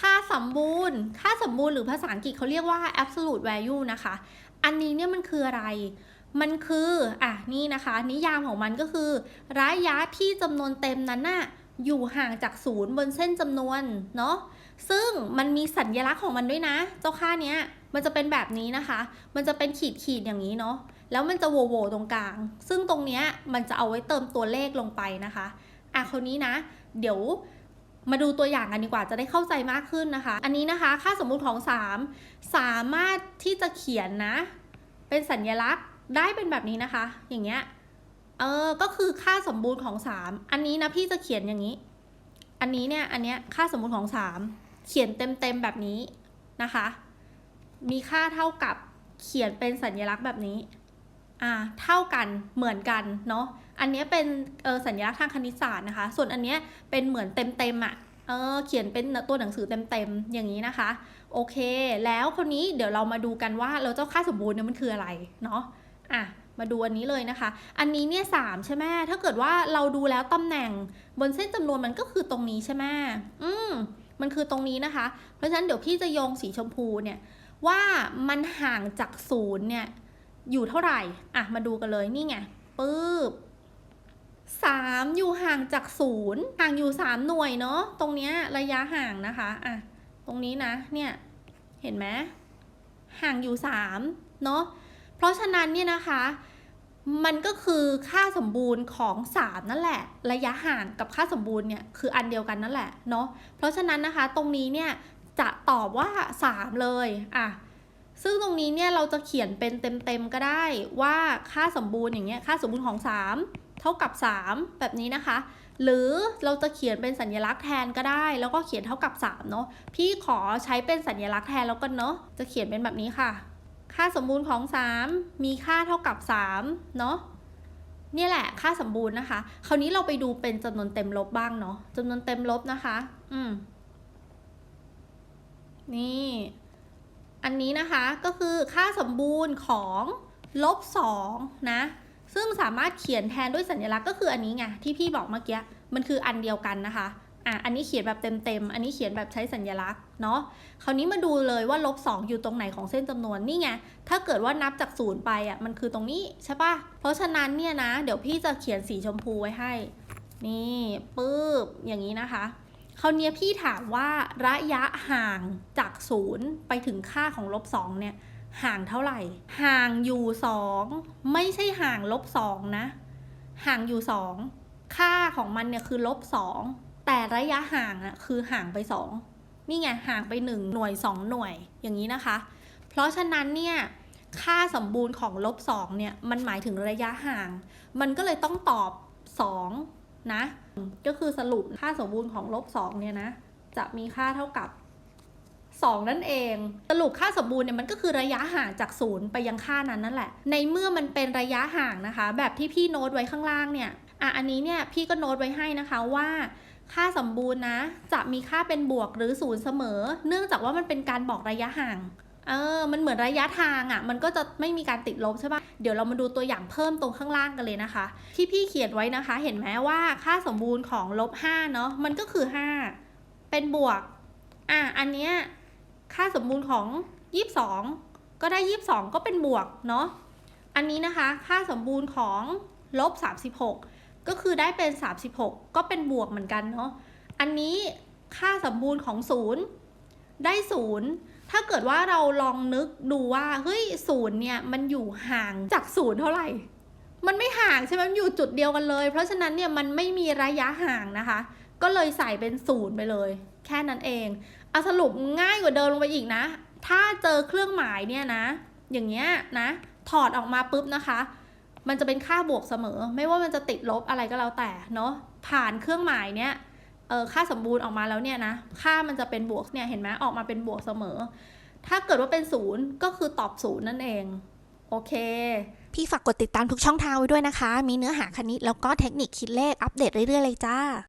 ค่าสมบูรณ์ ค่าสมบูรณ์หรือภาษาอังกฤษเขาเรียกว่า absolute value นะคะ อันนี้เนี่ยมันคืออะไร มันคือ อะ นี่นะคะ นิยามของมันก็คือ ระยะที่จำนวนเต็มนั้นน่ะอยู่ห่างจากศูนย์บนเส้นจำนวน เนาะ ซึ่งมันมีสัญลักษณ์ของมันด้วยนะ เจ้าค่าเนี้ย มันจะเป็นแบบนี้นะคะ มันจะเป็นขีดขีดๆอย่างนี้เนาะ แล้วมันจะโหวตรงกลาง ซึ่งตรงเนี้ยมันจะเอาไว้เติมตัวเลขลงไปนะคะ อะคราวนี้นะ เดี๋ยว มาดูตัวอย่างกันดีกว่าจะได้เข้าใจมากขึ้นนะคะ อันนี้นะคะ ค่าสมมุติของ 3 สามารถที่จะเขียนนะ เป็นสัญลักษณ์ได้เป็นแบบนี้นะคะ อย่างเงี้ยเออก็คือค่าสมบูรณ์ของ 3 อันนี้นะพี่จะเขียนอย่างนี้ อันนี้เนี่ยอันเนี้ยค่าสมมุติของ 3 เขียนเต็มๆแบบนี้นะคะ มีค่าเท่ากับเขียนเป็นสัญลักษณ์แบบนี้ อ่าเท่ากันเหมือนกันเนาะอันนี้เป็นสัญลักษณ์ทางคณิตศาสตร์นะคะ ส่วนอันนี้เป็นเหมือนเต็มๆอะเออเขียนเป็นตัวหนังสือเต็มๆอย่างนี้นะคะ โอเค แล้วคราวนี้เดี๋ยวเรามาดูกันว่าเราเจ้าค่าสมบูรณ์เนี่ยมันคืออะไรเนาะอะมาดูอันนี้เลยนะคะ อันนี้เนี่ยสามใช่ไหมถ้าเกิดว่าเราดูแล้วตำแหน่งบนเส้นจำนวนมันก็คือตรงนี้ใช่ไหมอืมมันคือตรงนี้นะคะ เพราะฉะนั้นเดี๋ยวพี่จะโยงสีชมพูเนี่ยว่ามันห่างจากศูนย์เนี่ย อยู่เท่าไหร่ อะ มาดูกันเลยนี่ไงปึ๊บสามอยู่ห่างจากศูนย์ห่างอยู่สามหน่วยเนาะตรงเนี้ยระยะห่างนะคะอะตรงนี้นะเนี่ยเห็นไหมห่างอยู่สามเนาะเพราะฉะนั้นเนี่ยนะคะ มันก็คือค่าสมบูรณ์ของ3นั่นแหละ ระยะห่างกับค่าสมบูรณ์เนี่ยคืออันเดียวกันนั่นแหละเนาะเพราะฉะนั้นนะคะตรงนี้เนี่ยจะตอบว่า3เลยอะ ซึ่งตรงนี้เนี่ยเราจะเขียนเป็นเต็มๆก็ได้ว่าค่าสมบูรณ์อย่างเงี้ยค่าสมบูรณ์ของ 3 เท่ากับ 3 แบบนี้นะคะ หรือเราจะเขียนเป็นสัญลักษณ์แทนก็ได้ แล้วก็เขียนเท่ากับ3เนาะพี่ขอใช้เป็นสัญลักษณ์แทนแล้วกันเนาะจะเขียนเป็นแบบนี้ค่ะ ค่าสมบูรณ์ของ 3 มีค่าเท่ากับ3เนาะนี่แหละค่าสมบูรณ์นะคะ คราวนี้เราไปดูเป็นจำนวนเต็มลบบ้างเนาะจำนวนเต็มลบนะคะ อืมนี่ อันนี้นะคะก็คือค่าสมบูรณ์ของลบ2นะ ซึ่งสามารถเขียนแทนด้วยสัญลักษณ์ก็คืออันนี้ไงที่พี่บอกเมื่อกี้มันคืออันเดียวกันนะคะอะอันนี้เขียนแบบเต็มๆ อันนี้เขียนแบบใช้สัญลักษณ์เนาะ คราวนี้มาดูเลยว่าลบ2อยู่ตรงไหนของเส้นจำนวนนี่ไง ถ้าเกิดว่านับจากศูนย์ไปอะมันคือตรงนี้ใช่ปะเพราะฉะนั้นเนี่ยนะ เดี๋ยวพี่จะเขียนสีชมพูไว้ให้ นี่ปึ๊บอย่างนี้นะคะ คราวนี้พี่ถามว่าระยะห่างจากศูนย์ไปถึงค่าของลบสองเนี่ยห่างเท่าไหร่ ห่างอยู่สองไม่ใช่ห่างลบสองนะ ห่างอยู่สองค่าของมันเนี่ยคือลบสองแต่ระยะห่างอะคือห่างไปสองนี่ไงห่างไปหนึ่งหน่วยสองหน่วยอย่างนี้นะคะ เพราะฉะนั้นเนี่ยค่าสมบูรณ์ของลบสองเนี่ยมันหมายถึงระยะห่าง มันก็เลยต้องตอบสอง นะ ก็คือสรุปค่าสมบูรณ์ของลบสองเนี่ยนะ จะมีค่าเท่ากับ 2 นั่นเอง สรุปค่าสมบูรณ์เนี่ยมันก็คือระยะห่างจากศูนย์ไปยังค่านั้นนั่นแหละ ในเมื่อมันเป็นระยะห่างนะคะ แบบที่พี่โน้ตไว้ข้างล่างเนี่ย อะอันนี้เนี่ยพี่ก็โน้ตไว้ให้นะคะว่าค่าสมบูรณ์นะ จะมีค่าเป็นบวกหรือศูนย์เสมอ เนื่องจากว่ามันเป็นการบอกระยะห่าง เออ มันเหมือนระยะทางอะ่ะ มันก็จะไม่มีการติดลบใช่ปะเดี๋ยวเรามาดูตัวอย่างเพิ่มตรงข้างล่างกันเลยนะคะ ที่พี่เขียนไว้นะคะ เห็นไหมว่าค่าสมบูรณ์ของลบ5เนาะ มันก็คือ 5 เป็นบวก อะ อันเนี้ย ค่าสมบูรณ์ของ 22 ก็ได้ 22 ก็เป็นบวกเนาะ อันนี้นะคะ ค่าสมบูรณ์ของลบ36 ก็คือได้เป็น 36 ก็เป็นบวกเหมือนกันเนาะ อันนี้ค่าสมบูรณ์ของ 0 ได้0ถ้าเกิดว่าเราลองนึกดูว่าเฮ้ยศูนย์เนี่ยมันอยู่ห่างจากศูนย์เท่าไหร่ มันไม่ห่างใช่ไหมมันอยู่จุดเดียวกันเลย เพราะฉะนั้นเนี่ยมันไม่มีระยะห่างนะคะ ก็เลยใส่เป็นศูนย์ไปเลย แค่นั้นเองเอาสรุปง่ายกว่าเดิมลงไปอีกนะ ถ้าเจอเครื่องหมายเนี่ยนะ อย่างเงี้ยนะ ถอดออกมาปุ๊บนะคะ มันจะเป็นค่าบวกเสมอ ไม่ว่ามันจะติดลบอะไรก็แล้วแต่เนาะผ่านเครื่องหมายเนี่ย เออค่าสมบูรณ์ออกมาแล้วเนี่ยนะ ค่ามันจะเป็นบวกเนี่ยเห็นไหมออกมาเป็นบวกเสมอ ถ้าเกิดว่าเป็นศูนย์ก็คือตอบศูนย์นั่นเอง โอเค พี่ฝากกดติดตามทุกช่องทางไว้ด้วยนะคะ มีเนื้อหาคณิตแล้วก็เทคนิคคิดเลขอัปเดตเรื่อยๆเลยจ้า